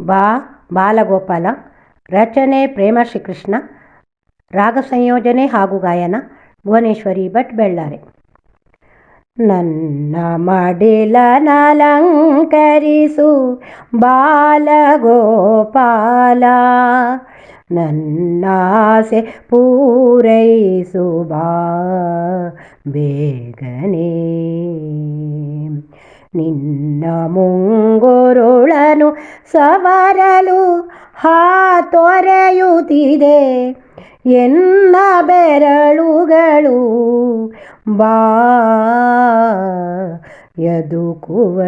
ಬಾ, ಬಾಲಗೋಪಾಲ. ರಚನೆ ಪ್ರೇಮ ಶ್ರೀಕೃಷ್ಣ. ರಾಗ ಸಂಯೋಜನೆ ಹಾಗೂ ಗಾಯನ ಭುವನೇಶ್ವರಿ ಭಟ್ ಬೆಳ್ಳಾರೆ. ನನ್ನ ಮಡಿಲನಲಂಕರಿಸು ಬಾಲಗೋಪಾಲ. ನನ್ನಾಸೆ ಪೂರೈಸು ಬಾ, ಬೇಗನೆ. ನಿನ್ನ ಮುಂಗುರುಳನು ಸವರಲು ಹಾತೊರೆಯುತ್ತಿದೆ ಎನ್ನ ಬೆರಳುಗಳು ಬಾ ಯದುಕುವರನೇ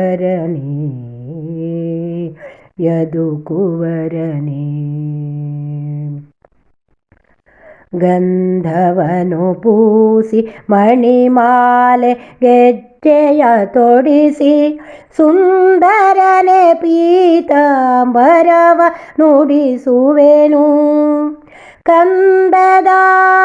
ಯದುಕುವರನೇ. ಗಂಧವನು ಪೂಸಿ ಮಣಿಮಾಲೆ ಗೆಜ್ಜೆಯ ತೊಡಿಸಿ ಸುಂದರನೆ ಪೀತಾಂಬರವ ನುಡಿಸುವೆನು. ಕಂದದ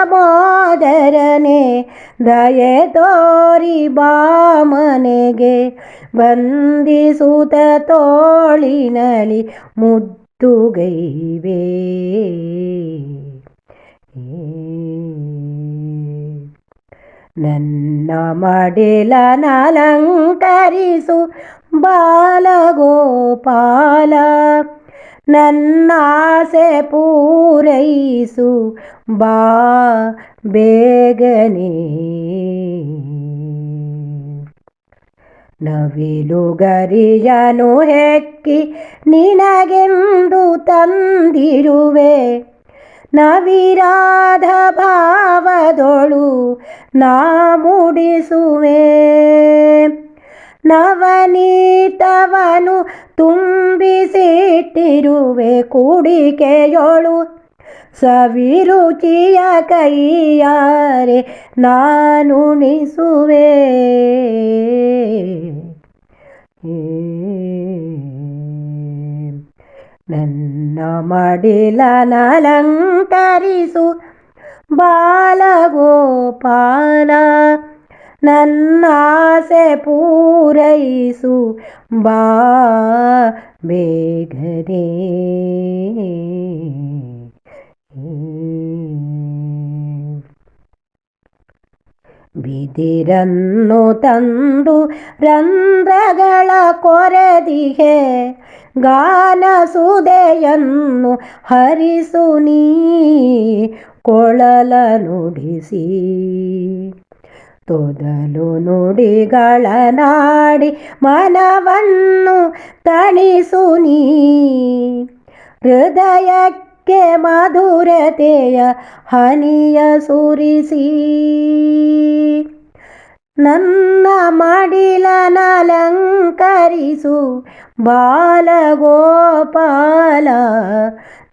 ಮೋದರನೆ ದಯೆ ತೋರಿ ಬಾಮನೆಗೆ ಬಂದಿಸುತ್ತ ತೋಳಿನಲಿ ಮುದ್ದುಗೈವೇ. ನನ್ನ ಮಡಿಲನಲಂಕರಿಸು ಬಾಲಗೋಪಾಲ. ನನ್ನಾಸೆ ಪೂರೈಸು ಬಾ ಬೇಗನೆ. ನವಿಲು ಗರಿಯನು ಹೆಕ್ಕಿ ನಿನಗೆಂದು ತಂದಿರುವೆ. ನವಿರಾಧ ಭಾವದೊಳು ನಾ ಮೂಡಿಸುವೆ. ನವನೀತವನು ತುಂಬಿಸಿಟ್ಟಿರುವೆ ಕುಡಿಕೆಯೊಳು. ಸವಿರುಚಿಯ ಕೈಯಾರೆ ನಾನುಣಿಸುವೆ. ನನ್ನ ಮಡಿಲನಲಂಕರಿಸು ಬಾಲಗೋಪಾಲ ನನ್ನಾಸೆ ಪೂರೈಸು ಬಾ ಬೇಗನೆ. ಬಿದಿರನ್ನು ತಂದು ರಂಧ್ರಗಳ ಕೊರೆದಿಗೆ ಗಾನ ಸುದೆಯನ್ನು ಹರಿಸು ನೀ, ಕೊಳಲ ನುಡಿಸಿ. ತೊದಲು ನುಡಿಗಳ ನಾಡಿ ಮನವನ್ನು ತಣಿಸು ನೀ, ಹೃದಯಕ್ಕೆ ಮಧುರತೆಯ ಹನಿಯ ಸುರಿಸಿ. ನನ್ನ ಮಡಿಲನಲಂಕರಿಸು ಬಾಲಗೋಪಾಲ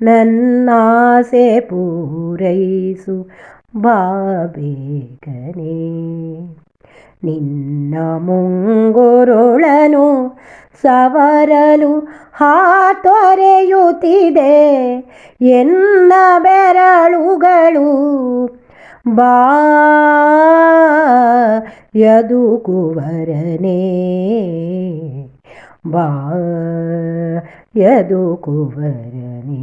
ನನ್ನಾಸೆ ಪೂರೈಸು ಬಾಬೇಗನೆ ನಿನ್ನ ಮುಂಗುರುಳನು ಸವರಲು ಹಾತೊರೆಯುತ್ತಿದೆ ಎನ್ನ ಬೆರಳುಗಳು ಬಾ ಯದುಕುವರನೇ ಬಾ ಯದುಕುವರನೇ